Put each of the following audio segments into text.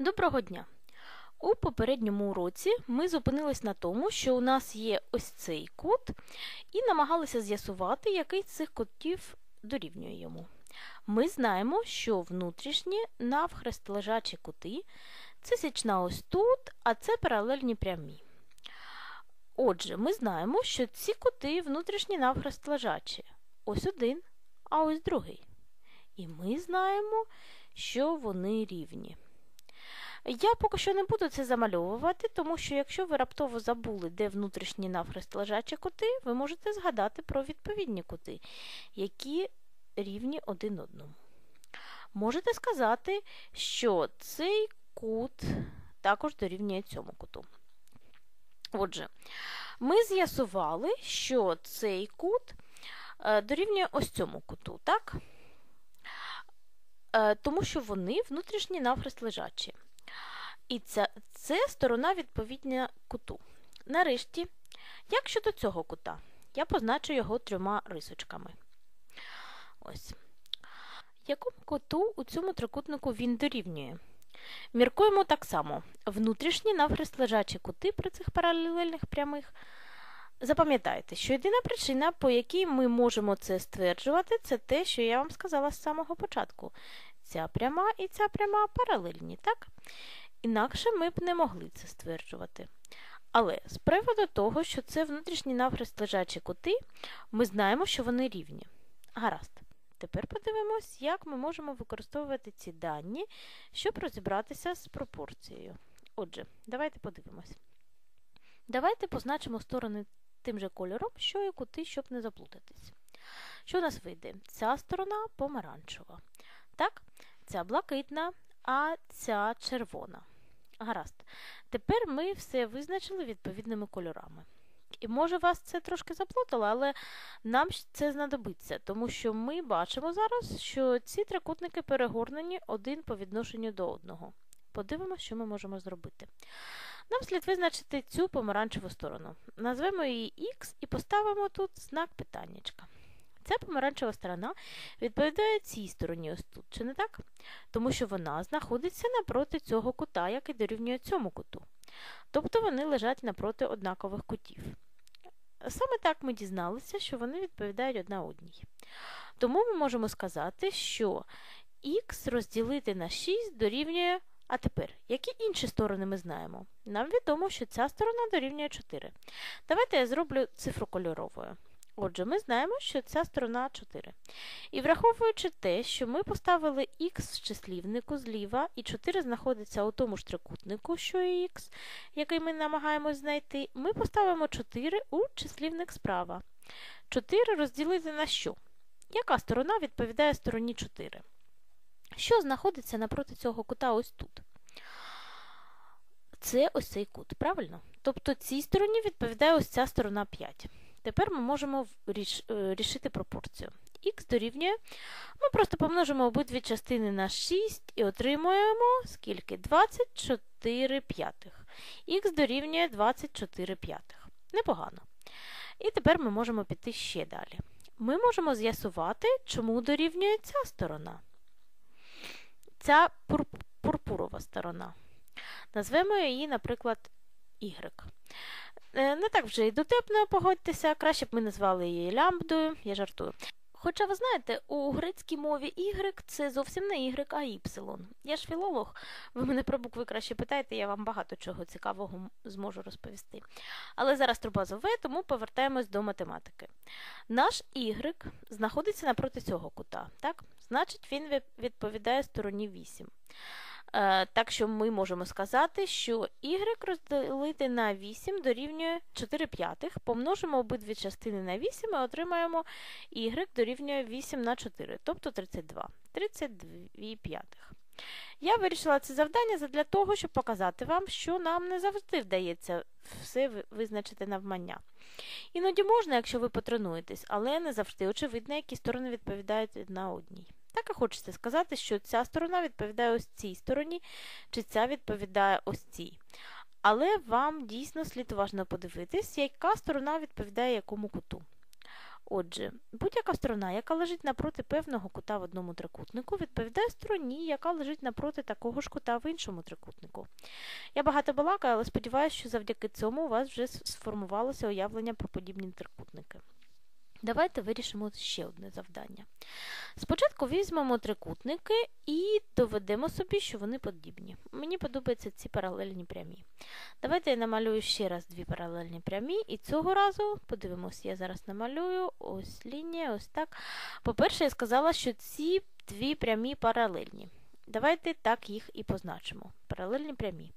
Доброго дня! У попередньому уроці ми зупинились на тому, що у нас є ось цей кут, і намагалися з'ясувати, який з цих кутів дорівнює йому. Ми знаємо, що внутрішні навхрестолежачі кути це січна ось тут, а це паралельні прямі. Отже, ми знаємо, що ці кути внутрішні навхрестолежачі. Ось один, а ось другий. І ми знаємо, що вони рівні. Я поки що не буду це замальовувати, тому що якщо ви раптово забули, де внутрішні навхрест лежачі кути, ви можете згадати про відповідні кути, які рівні один одному. Можете сказати, що цей кут також дорівнює цьому куту. Отже, ми з'ясували, що цей кут е, дорівнює ось цьому куту, так? Е, тому що вони внутрішні навхрест лежачі. І це, це сторона відповідня куту. Нарешті, як щодо цього кута, я позначу його трьома рисочками. Ось. Якому куту у цьому трикутнику він дорівнює? Міркуємо так само. Внутрішні навхрест лежачі кути при цих паралельних прямих. Запам'ятайте, що єдина причина, по якій ми можемо це стверджувати, це те, що я вам сказала з самого початку. Ця пряма і ця пряма паралельні, так? Інакше ми б не могли це стверджувати. Але з приводу того, що це внутрішні навхрест лежачі кути, ми знаємо, що вони рівні. Гаразд. Тепер подивимось, як ми можемо використовувати ці дані, щоб розібратися з пропорцією. Отже, давайте подивимось. Давайте позначимо сторони тим же кольором, що і кути, щоб не заплутатись. Що у нас вийде? Ця сторона помаранчева. Так, ця блакитна, а ця червона. Гаразд. Тепер ми все визначили відповідними кольорами. І може вас це трошки заплутало, але нам це знадобиться, тому що ми бачимо зараз, що ці трикутники перегорнені один по відношенню до одного. Подивимося, що ми можемо зробити. Нам слід визначити цю помаранчеву сторону. Назвемо її Х і поставимо тут знак питаннячка. Ця помаранчева сторона відповідає цій стороні ось тут, чи не так? Тому що вона знаходиться напроти цього кута, який дорівнює цьому куту. Тобто вони лежать напроти однакових кутів. Саме так ми дізналися, що вони відповідають одна одній. Тому ми можемо сказати, що х розділити на 6 дорівнює. А тепер, які інші сторони ми знаємо? Нам відомо, що ця сторона дорівнює 4. Давайте я зроблю цифру кольоровою. Отже, ми знаємо, що ця сторона 4. І враховуючи те, що ми поставили х в числівнику зліва, і 4 знаходиться у тому ж трикутнику, що і х, який ми намагаємось знайти, ми поставимо 4 у числівник справа. 4 розділити на що? Яка сторона відповідає стороні 4? Що знаходиться напроти цього кута ось тут? Це ось цей кут, правильно? Тобто цій стороні відповідає ось ця сторона 5. Тепер ми можемо ріш, рішити пропорцію. Х дорівнює, ми просто помножимо обидві частини на 6 і отримуємо скільки? 24 п'ятих. Х дорівнює 24 п'ятих. Непогано. І тепер ми можемо піти ще далі. Ми можемо з'ясувати, чому дорівнює ця сторона. Ця пурпурова сторона. Назвемо її, наприклад, Y. Не так вже й дотепно, погодьтеся, краще б ми назвали її лямбдою, я жартую. Хоча, ви знаєте, у грецькій мові Y це зовсім не Y, а Y. Я ж філолог, ви мене про букви краще питаєте, я вам багато чого цікавого зможу розповісти. Але зараз труба зове, тому повертаємось до математики. Наш Y знаходиться напроти цього кута, так? Значить, він відповідає стороні 8. Так що ми можемо сказати, що y розділити на 8 дорівнює 4 п'ятих, помножимо обидві частини на 8 і отримаємо y дорівнює 8 на 4, тобто 32. 32 п'ятих. Я вирішила це завдання для того, щоб показати вам, що нам не завжди вдається все визначити навмання. Іноді можна, якщо ви потренуєтесь, але не завжди очевидно, які сторони відповідають одна одній. Так і хочеться сказати, що ця сторона відповідає ось цій стороні, чи ця відповідає ось цій. Але вам дійсно слід уважно подивитись, яка сторона відповідає якому куту. Отже, будь-яка сторона, яка лежить напроти певного кута в одному трикутнику, відповідає стороні, яка лежить напроти такого ж кута в іншому трикутнику. Я багато балакаю, але сподіваюся, що завдяки цьому у вас вже сформувалося уявлення про подібні трикутники. Давайте вирішимо ще одне завдання. Спочатку візьмемо трикутники і доведемо собі, що вони подібні. Мені подобаються ці паралельні прямі. Давайте я намалюю ще раз дві паралельні прямі, і цього разу, подивимося, я зараз намалюю ось лінія, ось так. По-перше, я сказала, що ці дві прямі паралельні. Давайте так їх і позначимо. Паралельні прямі.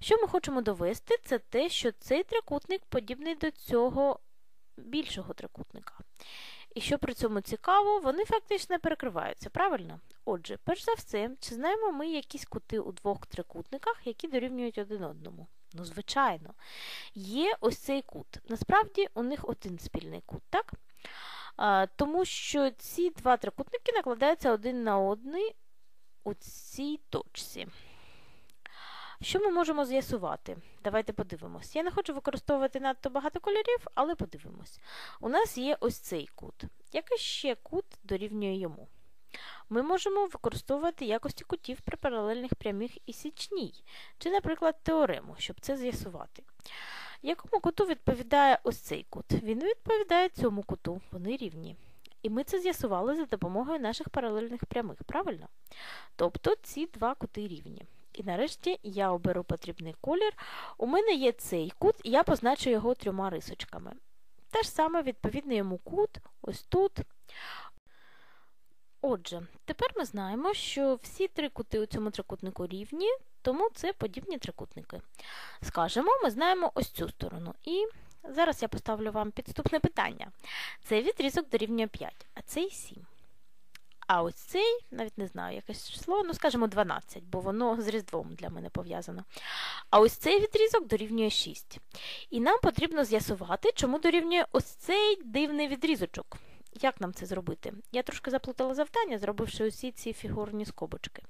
Що ми хочемо довести, це те, що цей трикутник подібний до цього більшого трикутника. І що при цьому цікаво, вони фактично перекриваються, правильно? Отже, перш за все, чи знаємо ми якісь кути у двох трикутниках, які дорівнюють один одному? Ну, звичайно, є ось цей кут. Насправді, у них один спільний кут, так? А, Тому що ці два трикутники накладаються один на один у цій точці. Що ми можемо з'ясувати? Давайте подивимось. Я не хочу використовувати надто багато кольорів, але подивимось. У нас є ось цей кут. Який ще кут дорівнює йому? Ми можемо використовувати якості кутів при паралельних прямих і січній, чи, наприклад, теорему, щоб це з'ясувати. Якому куту відповідає ось цей кут? Він відповідає цьому куту, вони рівні. І ми це з'ясували за допомогою наших паралельних прямих, правильно? Тобто ці два кути рівні. І нарешті я оберу потрібний колір. У мене є цей кут, і я позначу його трьома рисочками. Те ж саме відповідний йому кут, ось тут. Отже, тепер ми знаємо, що всі три кути у цьому трикутнику рівні, тому це подібні трикутники. Скажемо, ми знаємо ось цю сторону. І зараз я поставлю вам підступне питання. Цей відрізок дорівнює 5, а цей 7. А ось цей, навіть не знаю, якесь число, ну, скажімо, 12, бо воно з Різдвом для мене пов'язано. А ось цей відрізок дорівнює 6. І нам потрібно з'ясувати, чому дорівнює ось цей дивний відрізочок. Як нам це зробити? Я трошки заплутала завдання, зробивши усі ці фігурні скобочки.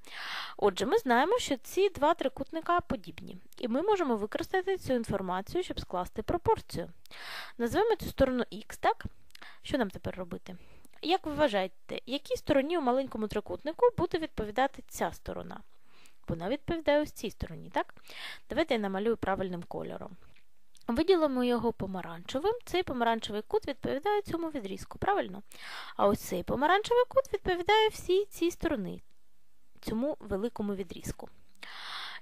Отже, ми знаємо, що ці два трикутника подібні, і ми можемо використати цю інформацію, щоб скласти пропорцію. Назвемо цю сторону Х, так? Що нам тепер робити? Як ви вважаєте, якій стороні у маленькому трикутнику буде відповідати ця сторона? Вона відповідає ось цій стороні, так? Давайте я намалюю правильним кольором. Виділимо його помаранчевим. Цей помаранчевий кут відповідає цьому відрізку, правильно? А ось цей помаранчевий кут відповідає всій цій сторони, цьому великому відрізку.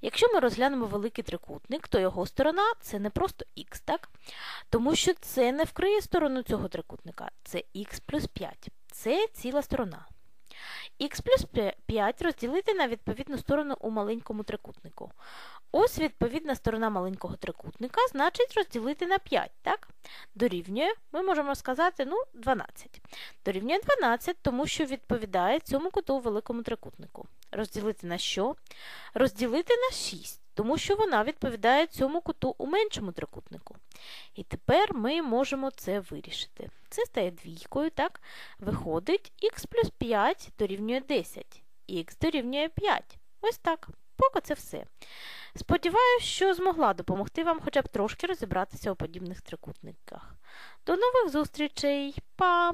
Якщо ми розглянемо великий трикутник, то його сторона це не просто х, так? Тому що це не вкриє сторону цього трикутника, це х плюс 5. Це ціла сторона. Х плюс 5 розділити на відповідну сторону у маленькому трикутнику. Ось відповідна сторона маленького трикутника, значить розділити на 5, так? Дорівнює, ми можемо сказати, ну, 12. Дорівнює 12, тому що відповідає цьому куту у великому трикутнику. Розділити на що? Розділити на 6, тому що вона відповідає цьому куту у меншому трикутнику. І тепер ми можемо це вирішити. Це стає двійкою, так? Виходить, х плюс 5 дорівнює 10, х дорівнює 5. Ось так. Поки це все. Сподіваюсь, що змогла допомогти вам хоча б трошки розібратися у подібних трикутниках. До нових зустрічей, Па!